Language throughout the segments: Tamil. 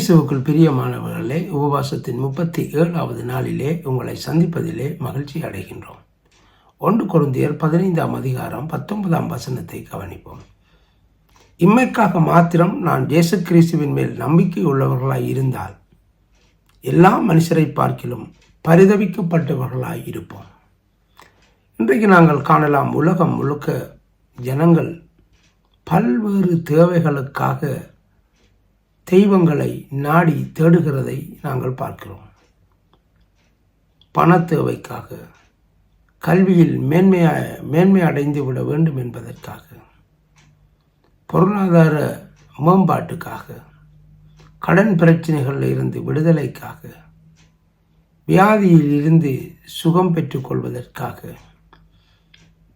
இயேசுவுக்குள் பிரியமானவர்களே உபவாசத்தின் முப்பத்தி ஏழாவது நாளிலே உங்களை சந்திப்பதிலே மகிழ்ச்சி அடைகின்றோம். ஒன்று குருந்தியர் பதினைந்தாம் அதிகாரம் பத்தொன்பதாம் வசனத்தை கவனிப்போம். இம்மைக்காக மாத்திரம் நான் இயேசு கிறிஸ்துவின் மேல் நம்பிக்கை உள்ளவர்களாய் இருந்தால் எல்லா மனுஷரை பார்க்கிலும் பரிதவிக்கப்பட்டவர்களாய் இருப்போம். இன்றைக்கு நாங்கள் காணலாம் உலகம் முழுக்க ஜனங்கள் பல்வேறு தேவைகளுக்காக தெய்வங்களை நாடி தேடுகிறதை நாங்கள் பார்க்கிறோம். பண தேவைக்காக கல்வியில் மேன்மையா மேன்மை அடைந்து விட வேண்டும் என்பதற்காக பொருளாதார மேம்பாட்டுக்காக கடன் பிரச்சனைகளில் இருந்து விடுதலைக்காக வியாதியில் இருந்து சுகம் பெற்றுக்கொள்வதற்காக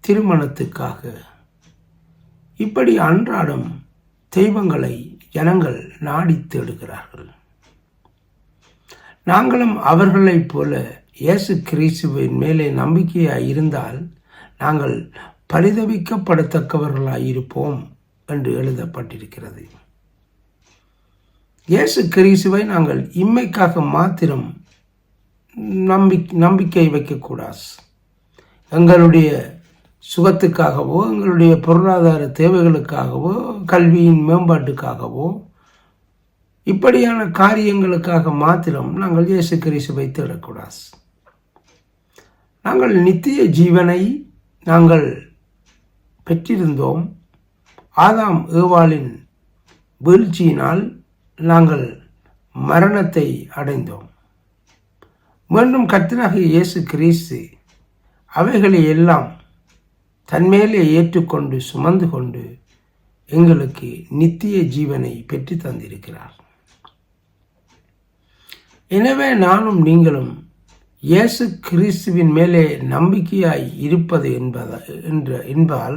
திருமணத்துக்காக இப்படி அன்றாடம் தெய்வங்களை ஜனங்கள் நாடி தேடுகிறார்கள். நாங்களும் அவர்களைப் போல இயேசு கிறிஸ்துவின் மேலே நம்பிக்கையாய் இருந்தால் நாங்கள் பரிதவிக்கப்படத்தக்கவர்களாயிருப்போம் என்று எழுதப்பட்டிருக்கிறது. இயேசு கிறிஸ்துவை நாங்கள் இம்மைக்காக மாத்திரம் நம்பி நம்பிக்கை வைக்கக்கூடாது. எங்களுடைய சுகத்துக்காகவோ எங்களுடைய பொருளாதார தேவைகளுக்காகவோ கல்வியின் மேம்பாட்டுக்காகவோ இப்படியான காரியங்களுக்காக மாத்திரம் நாங்கள் இயேசு கிறிஸ்துவை தேடக்கூடாது நாங்கள் நித்திய ஜீவனை நாங்கள் பெற்றிருந்தோம். ஆதாம் ஏவாளின் வீழ்ச்சியினால் நாங்கள் மரணத்தை அடைந்தோம். மீண்டும் கர்த்தனாக இயேசு கிறிஸ்து அவைகளை எல்லாம் தன்மேலே ஏற்றுக்கொண்டு சுமந்து கொண்டு எங்களுக்கு நித்திய ஜீவனை பெற்று தந்திருக்கிறார். எனவே நானும் நீங்களும் இயேசு கிறிஸ்துவின் மேலே நம்பிக்கையாய் இருப்பது என்பத என்ற என்பால்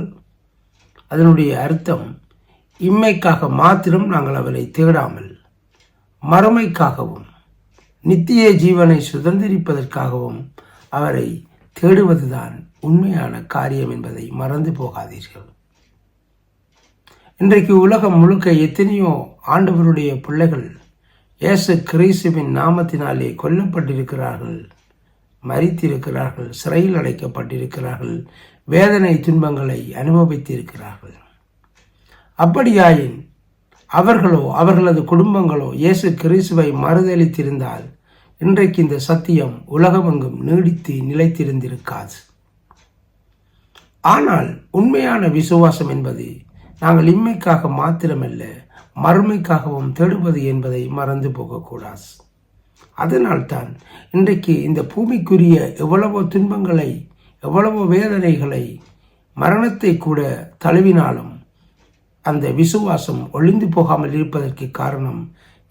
அதனுடைய அர்த்தம் இம்மைக்காக மாத்திரம் நாங்கள் அவரை தேடாமல் மறுமைக்காகவும் நித்திய ஜீவனை சுதந்திரிப்பதற்காகவும் அவரை தேடுவதுதான் உண்மையான காரியம் என்பதை மறந்து போகாதீர்கள். இன்றைக்கு உலகம் முழுக்க எத்தனையோ ஆண்டவருடைய பிள்ளைகள் இயேசு கிறிஸ்துவின் நாமத்தினாலே கொல்லப்பட்டிருக்கிறார்கள் மறித்திருக்கிறார்கள் சிறையில் அடைக்கப்பட்டிருக்கிறார்கள் வேதனை துன்பங்களை அனுபவித்திருக்கிறார்கள். அப்படியாயின் அவர்களோ அவர்களது குடும்பங்களோ இயேசு கிறிஸ்துவை மறுதளித்திருந்தால் இன்றைக்கு இந்த சத்தியம் உலகமெங்கும் நீடித்து நிலைத்திருந்திருக்காது. ஆனால் உண்மையான விசுவாசம் என்பது நாங்கள் இம்மைக்காக மாத்திரமல்ல மறுமைக்காகவும் தேடுவது என்பதை மறந்து போகக்கூடாது. அதனால்தான் இன்றைக்கு இந்த பூமிக்குரிய எவ்வளவோ துன்பங்களை எவ்வளவோ வேதனைகளை மரணத்தை கூட தழுவினாலும் அந்த விசுவாசம் ஒளிந்து போகாமல் இருப்பதற்கு காரணம்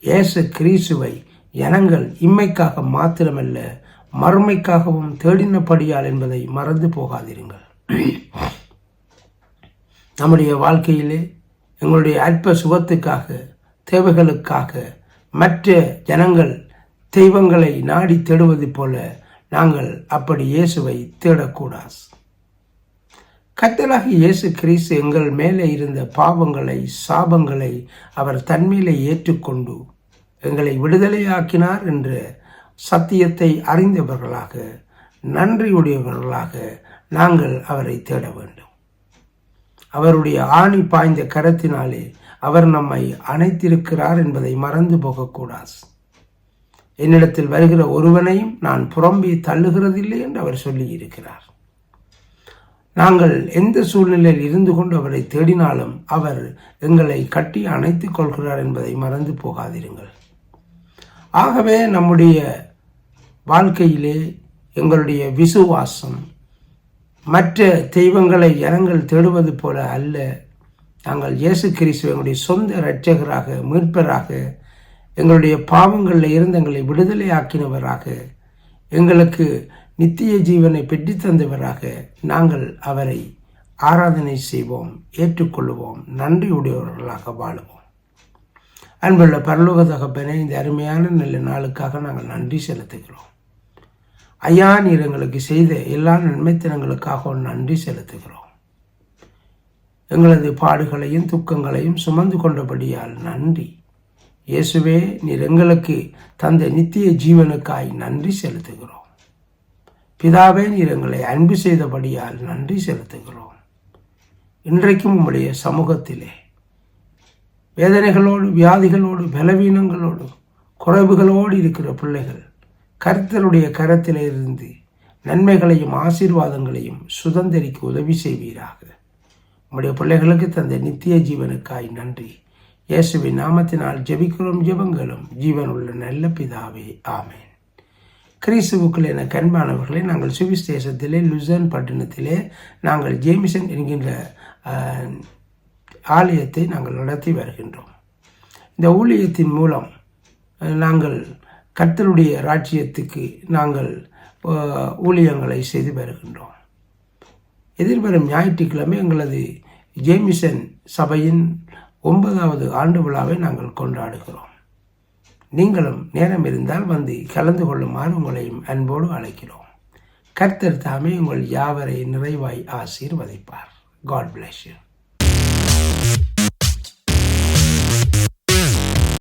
ஏச கிரீசுவை ஜனங்கள் இம்மைக்காக மாத்திரமல்ல மறுமைக்காகவும் தேடினபடியால் என்பதை மறந்து போகாதிருங்கள். நம்முடைய வாழ்க்கையிலே எங்களுடைய அற்ப சுகத்துக்காக தேவைகளுக்காக மற்ற ஜனங்கள் தெய்வங்களை நாடி தேடுவது போல நாங்கள் அப்படி இயேசுவை தேடக்கூடாது. கத்தலாகி இயேசு கிறிஸ்து எங்கள் மேலே இருந்த பாவங்களை சாபங்களை அவர் தன்மையிலே ஏற்றுக்கொண்டு எங்களை விடுதலையாக்கினார் என்ற சத்தியத்தை அறிந்தவர்களாக நன்றியுடையவர்களாக நாங்கள் அவரை தேட வேண்டும். அவருடைய ஆணி பாய்ந்த கரத்தினாலே அவர் நம்மை அணைத்திருக்கிறார் என்பதை மறந்து போகக்கூடாது. என்னிடத்தில் வருகிற ஒருவனையும் நான் புறம்பி தள்ளுகிறதில்லை என்று அவர் சொல்லியிருக்கிறார். நாங்கள் எந்த சூழ்நிலையில் இருந்து கொண்டு அவரை தேடினாலும் அவர் எங்களை கட்டி அணைத்துக் கொள்கிறார் என்பதை மறந்து போகாதிருங்கள். ஆகவே நம்முடைய வாழ்க்கையிலே எங்களுடைய விசுவாசம் மற்ற தெய்வங்களை இனங்கள் தேடுவது போல அல்ல. நாங்கள் இயேசு கிறிஸ்து எங்களுடைய சொந்த இரட்சகராக மீட்பராக எங்களுடைய பாவங்களில் இருந்து எங்களை விடுதலை ஆக்கினவராக எங்களுக்கு நித்திய ஜீவனை பெற்றுத்தந்தவராக நாங்கள் அவரை ஆராதனை செய்வோம் ஏற்றுக்கொள்வோம் நன்றியுடையவர்களாக வாழுவோம். அன்புள்ள பரலோக தகப்பனே இந்த அருமையான நல்ல நாளுக்காக நாங்கள் நன்றி செலுத்துகிறோம். ஐயா நீர் எங்களுக்கு செய்த எல்லா நன்மைத்தனங்களுக்காக நன்றி செலுத்துகிறோம். எங்களது பாடுகளையும் துக்கங்களையும் சுமந்து கொண்டபடியால் நன்றி. இயேசுவே நீர் எங்களுக்கு தந்த நித்திய ஜீவனுக்காய் நன்றி செலுத்துகிறோம். பிதாவே நீர் எங்களை அன்பு செய்தபடியால் நன்றி செலுத்துகிறோம். இன்றைக்கும் உங்களுடைய சமூகத்திலே வேதனைகளோடு வியாதிகளோடு பலவீனங்களோடு குறைவுகளோடு இருக்கிற பிள்ளைகள் கர்த்தருடைய கரத்திலிருந்து நன்மைகளையும் ஆசீர்வாதங்களையும் சுதந்திரிக்கு உதவி செய்வீராக. உங்களுடைய பிள்ளைகளுக்கு தந்த நித்திய ஜீவனுக்காய் நன்றி. இயேசுவின் நாமத்தினால் ஜெபிக்கிறோம் ஜெபங்களும். ஜீவனுள்ள நல்ல பிதாவே ஆமேன். கிறிஸ்துவுக்குள் என கண்பானவர்களை நாங்கள் சுவிசேஷத்திலே லுசன் பட்டணத்திலே நாங்கள் ஜேமிசன் என்கின்ற ஆலயத்தை நாங்கள் நடத்தி வருகின்றோம். இந்த ஊழியத்தின் மூலம் நாங்கள் கர்த்தருடைய ராஜ்யத்துக்கு நாங்கள் ஊழியங்களை செய்து வருகின்றோம். எதிர்வரும் ஞாயிற்றுக்கிழமை எங்களது ஜேமிசன் சபையின் ஒன்பதாவது ஆண்டு விழாவை நாங்கள் கொண்டாடுகிறோம். நீங்களும் நேரம் இருந்தால் வந்து கலந்து கொள்ளுமாறு உங்களையும் அன்போடு அழைக்கிறோம். கர்த்தர் தாமே உங்கள் யாவரை நிறைவாய் ஆசீர்வதிப்பார். God bless you